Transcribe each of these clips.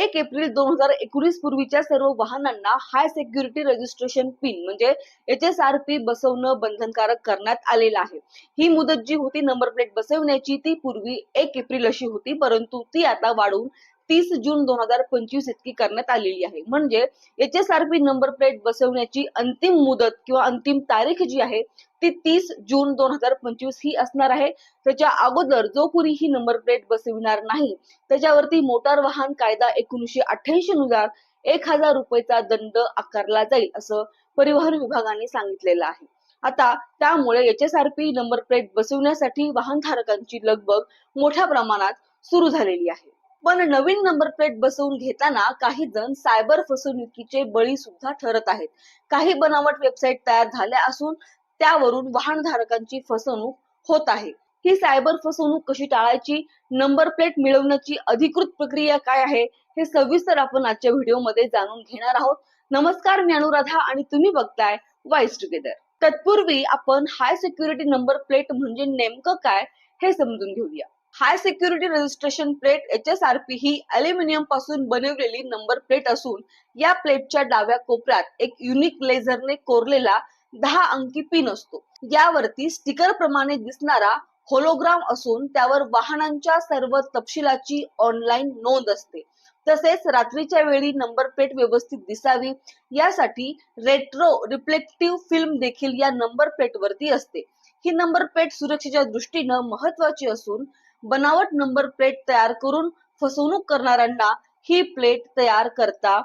एक एप्रिल दोन हजार एकोणीस पूर्वीच्या सर्व वाहनांना high security registration pin H S R P P बसवणं बंधनकारक करण्यात आलेलं आहे. ही मुदत जी होती नंबर प्लेट बसवण्याची ती पूर्वी एक एप्रिल अशी होती परंतु ती आता वाढवून तीस जून दोन हजार पंचवीस इतकी करण्यात आलेली आहे. म्हणजे H S R P number plate बसवण्याची अंतिम मुदत किंवा अंतिम तारीख जी आहे ती तीस जून दोन हजार पंचवीस ही असणार आहे. त्याच्या अगोदर जो कुणी ही नंबर प्लेट बसविणार नाही त्याच्यावरती मोटार वाहन कायदा एकोणीशे अठ्ठ्याऐंशी नुसार एक हजार रुपयेचा दंड आकारला जाईल असं परिवहन विभागाने सांगितलेलं आहे. आता त्यामुळे H S R P number plate बसवण्यासाठी वाहनधारकांची लगबग मोठ्या प्रमाणात सुरू झालेली आहे. पण नवीन नंबर प्लेट बसवून घेताना काही जण सायबर फसवणुकीचे बळी सुद्धा ठरत आहेत. काही बनावट वेबसाईट तयार झाल्या असून त्यावरून वाहनधारकांची फसवणूक होत आहे. ही सायबर फसवणूक कशी टाळायची? नंबर प्लेट मिळवण्याची अधिकृत प्रक्रिया काय आहे? हे सविस्तर आपण आजच्या व्हिडिओमध्ये जाणून घेणार आहोत. नमस्कार मी अनुराधा आणि तुम्ही बघताय वाईस टुगेदर तत्पूर्वी आपण हाय सिक्युरिटी नंबर प्लेट म्हणजे नेमकं काय हे समजून घेऊया. High security registration plate H S R P ही अल्युमिनियमपासून बनवलेली नंबर प्लेट असून या प्लेटच्या डाव्या कोपऱ्यात एक युनिक लेझरने कोरलेला दहा अंकी पिन असतो. यावरती स्टिकर प्रमाणे दिसणारा होलोग्राम असून त्यावर वाहनांच्या सर्व तपशिलाची ऑनलाईन नोंद असते. तसेच रात्रीच्या वेळी नंबर प्लेट व्यवस्थित दिसावी यासाठी रेट्रो रिफ्लेक्टिव्ह फिल्म देखील या नंबर प्लेट वरती असते. ही नंबर प्लेट सुरक्षेच्या दृष्टीनं महत्वाची असून बनावट नंबर प्लेट तयार करून फसवणूक करणाऱ्यांना ही प्लेट तयार करता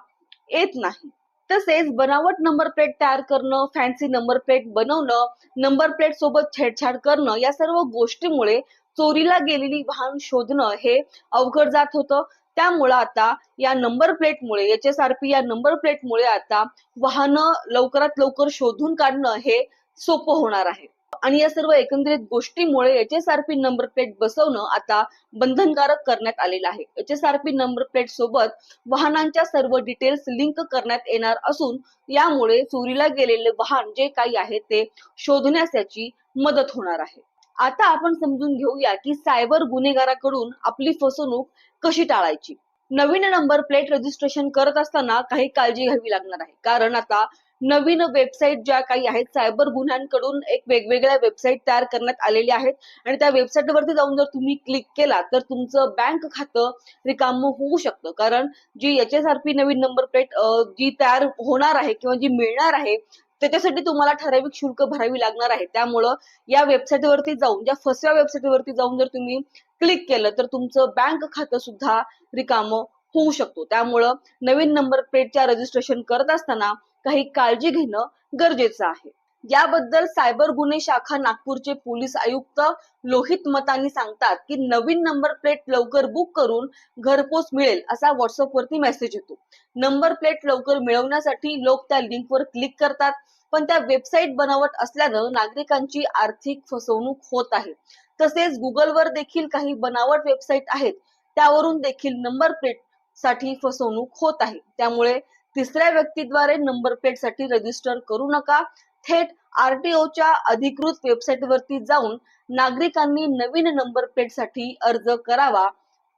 येत नाही. तसेच बनावट नंबर प्लेट तयार करणं फॅन्सी नंबर प्लेट बनवणं नंबर प्लेट सोबत छेडछाड करणं या सर्व गोष्टीमुळे चोरीला गेलेली वाहन शोधणं हे अवघड जात होतं. त्यामुळं आता या नंबर प्लेटमुळे एच एस आर पी या नंबर प्लेटमुळे आता वाहनं लवकरात लवकर शोधून काढणं हे सोपं होणार आहे. आणि या सर्व एकंदरीत गोष्टीमुळे H S R P number plate बसवणं आता बंधनकारक करण्यात आलेलं आहे. H S R P number plate सोबत वाहनांच्या सर्व डिटेल्स लिंक करण्यात येणार असून यामुळे चोरीला गेलेले वाहन जे काही आहे ते शोधण्यास याची मदत होणार आहे. आता आपण समजून घेऊया की सायबर गुन्हेगाराकडून आपली फसवणूक कशी टाळायची? नवीन नंबर प्लेट रजिस्ट्रेशन करत असताना काही काळजी घ्यावी लागणार आहे. कारण आता नवीन वेबसाईट ज्या काही आहेत सायबर गुन्ह्यांकडून एक वेगवेगळ्या वेबसाईट तयार करण्यात आलेल्या आहेत. आणि त्या वेबसाईटवरती जाऊन जर तुम्ही क्लिक केला तर तुमचं बँक खातं रिकाम होऊ शकतं. कारण जी एच एस आर पी नवीन नंबर प्लेट जी तयार होणार आहे किंवा जी मिळणार आहे त्याच्यासाठी तुम्हाला ठराविक शुल्क भरावी लागणार आहे. त्यामुळं या वेबसाईटवरती जाऊन ज्या फसव्या वेबसाईटवरती जाऊन जर तुम्ही क्लिक केलं तर तुमचं बँक खातं सुद्धा रिकाम होऊ शकतो. त्यामुळं नवीन नंबर प्लेटच्या रजिस्ट्रेशन करत असताना काही काळजी घेणं गरजेचं आहे. याबद्दल सायबर गुन्हे शाखा नागपूरचे पोलीस आयुक्त लोहित मतानी सांगतात की नवीन नंबर प्लेट लवकर बुक करून घरपोच मिळेल असा व्हॉट्सअपवरती मेसेज येतो. नंबर प्लेट लवकर मिळवण्यासाठी लोक त्या लिंकवर क्लिक करतात पण त्या वेबसाईट बनावट असल्यानं नागरिकांची आर्थिक फसवणूक होत आहे. तसेच गुगलवर देखील काही बनावट वेबसाईट आहेत त्यावरून देखील नंबर प्लेटसाठी फसवणूक होत आहे. त्यामुळे तिसऱ्या व्यक्तीद्वारे नंबर प्लेटसाठी रजिस्टर करू नका. थेट आरटीओच्या अधिकृत वेबसाईट वरती जाऊन नागरिकांनी नवीन नंबर प्लेटसाठी अर्ज करावा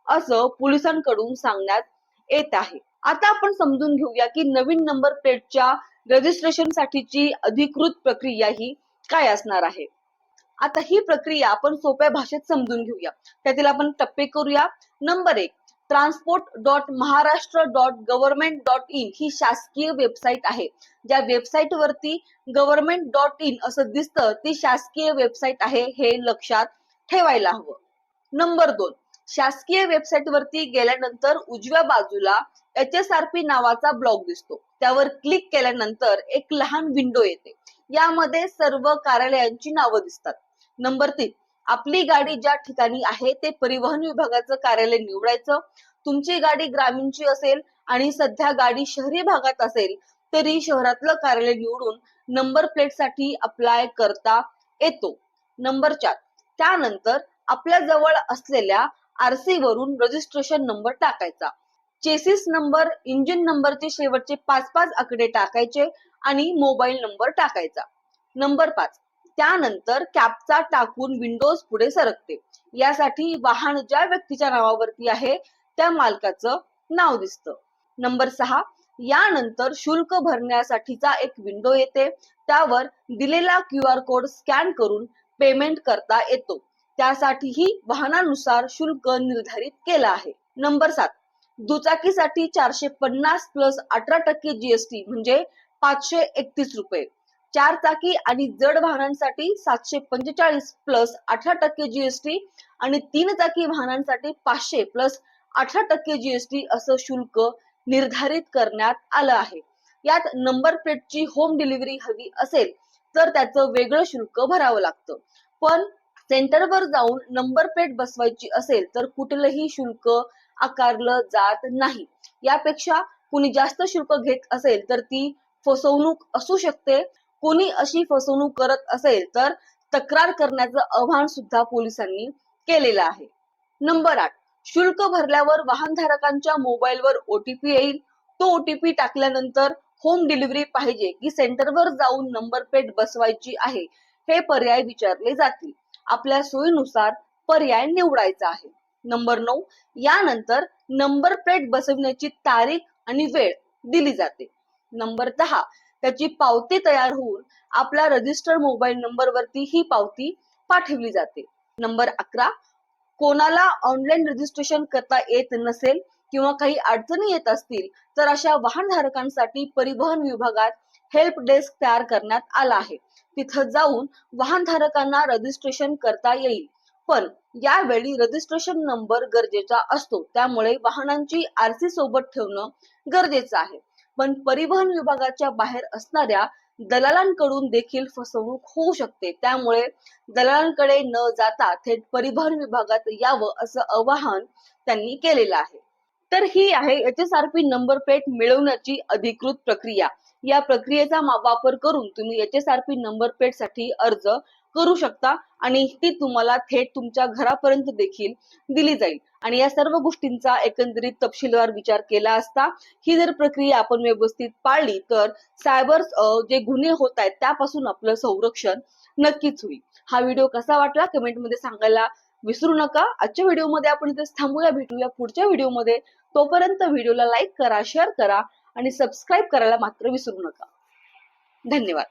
असं पोलिसांकडून सांगण्यात येत आहे. आता आपण समजून घेऊया की नवीन नंबर प्लेटच्या रजिस्ट्रेशन साठीची अधिकृत प्रक्रिया ही काय असणार आहे. आता ही प्रक्रिया आपण सोप्या भाषेत समजून घेऊया. त्यातील आपण टप्पे करूया. नंबर एक. Transport dot Maharashtra dot government dot in ही शासकीय वेबसाईट आहे. ज्या वेबसाईट वरती गव्हर्नमेंट डॉट इन असं दिसतं ती शासकीय वेबसाईट आहे हे लक्षात ठेवायला हवं. नंबर दोन शासकीय वेबसाईट वरती गेल्यानंतर उजव्या बाजूला एच एस आर पी नावाचा ब्लॉग दिसतो. त्यावर क्लिक केल्यानंतर एक लहान विंडो येते. यामध्ये सर्व कार्यालयांची नावं दिसतात. नंबर तीन आपली गाडी ज्या ठिकाणी आहे ते परिवहन विभागाचं कार्यालय निवडायचं. तुमची गाडी ग्रामीणची असेल आणि सध्या गाडी शहरी भागात असेल तरी शहरातलं कार्यालय निवडून नंबर प्लेटसाठी अप्लाय करता येतो. नंबर चार. त्यानंतर आपल्या जवळ असलेल्या आरसी वरून रजिस्ट्रेशन नंबर टाकायचा. चेसिस नंबर इंजिन नंबरचे शेवटचे पाच पाच आकडे टाकायचे आणि मोबाईल नंबर टाकायचा. नंबर पाच. त्यानंतर कॅपचा टाकून विंडोज पुढे सरकते. यासाठी वाहन ज्या व्यक्तीच्या नावावरती आहे त्या मालकाचं नाव दिसतं. नंबर सहा यानंतर शुल्क भरण्यासाठीचा एक विंडो येते. त्यावर दिलेला क्यू आर कोड स्कॅन करून पेमेंट करता येतो. त्यासाठीही वाहनानुसार शुल्क निर्धारित केलं आहे. नंबर सात दुचाकीसाठी चारशे पन्नास प्लस अठरा टक्के जीएसटी म्हणजे पाचशे एकतीस रुपये. चार चाकी आणि जड वाहनांसाठी सातशे पंचेचाळीस प्लस अठरा टक्के जीएसटी आणि तीन चाकी वाहनांसाठी पाचशे प्लस अठरा टक्के जीएसटी असं शुल्क निर्धारित करण्यात आलं आहे. यात नंबर प्लेटची होम डिलिव्हरी हवी असेल तर त्याचं वेगळं शुल्क भरावं लागतं. पण सेंटरवर जाऊन नंबर प्लेट बसवायची असेल तर कुठलंही शुल्क आकारलं जात नाही. यापेक्षा कुणी जास्त शुल्क घेत असेल तर ती फसवणूक असू शकते. कोणी अशी फसवणूक करत असेल तर तक्रार करण्याचं आवाहन सुद्धा पोलिसांनी केलेलं आहे. नंबर आठ शुल्क भरल्यावर वाहनधारकांच्या मोबाईलवर ओटीपी येईल. तो ओटीपी टाकल्यानंतर होम डिलिव्हरी पाहिजे की सेंटरवर जाऊन नंबर प्लेट बसवायची आहे हे पर्याय विचारले जातील. आपल्या सोयीनुसार पर्याय निवडायचा आहे. नंबर नऊ यानंतर नंबर प्लेट बसवण्याची तारीख आणि वेळ दिली जाते. नंबर दहा त्याची पावती तयार होऊन आपला रजिस्टर्ड मोबाईल नंबर वरती ही पावती पाठवली जाते. नंबर अकरा कोणाला ऑनलाईन रजिस्ट्रेशन करता येत नसेल किंवा काही अडचणी येत असतील तर अशा वाहनधारकांसाठी परिवहन विभागात हेल्प डेस्क तयार करण्यात आला आहे. तिथं जाऊन वाहनधारकांना रजिस्ट्रेशन करता येईल. पण यावेळी रजिस्ट्रेशन नंबर गरजेचा असतो. त्यामुळे वाहनांची आरसी सोबत ठेवणं गरजेचं आहे. पण परिवहन विभागाच्या बाहेर असणाऱ्या दलालांकडून देखील फसवणूक होऊ शकते. त्यामुळे दलालांकडे न जाता थेट परिवहन विभागात यावं असं आवाहन त्यांनी केलेलं आहे. तर ही आहे H S R P number plate मिळवण्याची अधिकृत प्रक्रिया. या प्रक्रियेचा वापर करून तुम्ही H S R P number प्लेटसाठी अर्ज करू शकता आणि ती तुम्हाला थेट तुमच्या घरापर्यंत देखील दिली जाईल. आणि या सर्व गोष्टींचा एकंदरीत तपशीलवार विचार केला असता ही जर प्रक्रिया आपण व्यवस्थित पाळली तर सायबर जे गुन्हे होत आहेत त्यापासून आपलं संरक्षण नक्कीच होईल. हा व्हिडिओ कसा वाटला कमेंटमध्ये सांगायला विसरू नका. आजच्या व्हिडिओमध्ये आपण इथेच थांबूया भेटूया पुढच्या व्हिडिओमध्ये. तोपर्यंत व्हिडिओला लाईक करा शेअर करा आणि सबस्क्राईब करायला मात्र विसरू नका. धन्यवाद.